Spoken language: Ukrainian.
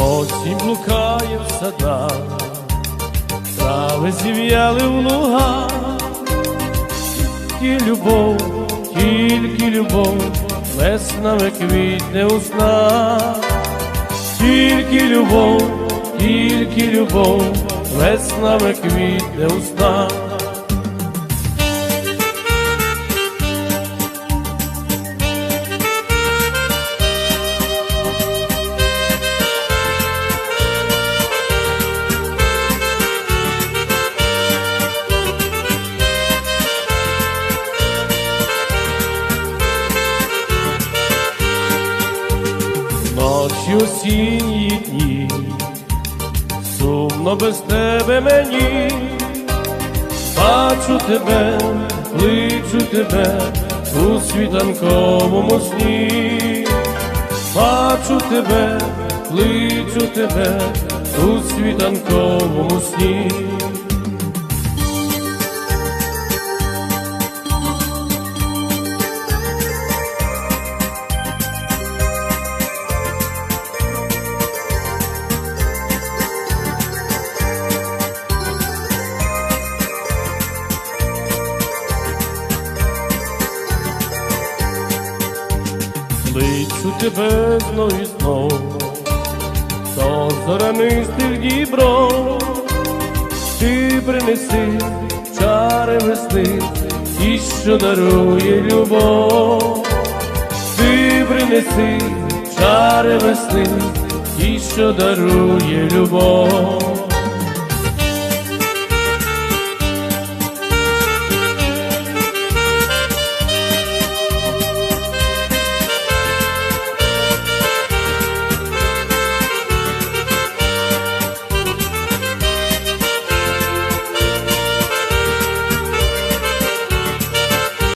Осінь блукає в садах, трави зів'яли в лугах, тільки любов, тільки любов, веснами квітне у снах, тільки любов, тільки любов, веснами квітне у снах. Ночі осінні дні, сумно без тебе мені, бачу тебе, кличу тебе у світанковому сні, бачу тебе, кличу тебе у світанковому сні. Кличу тебе знов і знов, до зорянистих дібров, ти принеси чари весни, ті, що дарує любов, ти принеси чари весни, ті, що дарує любов.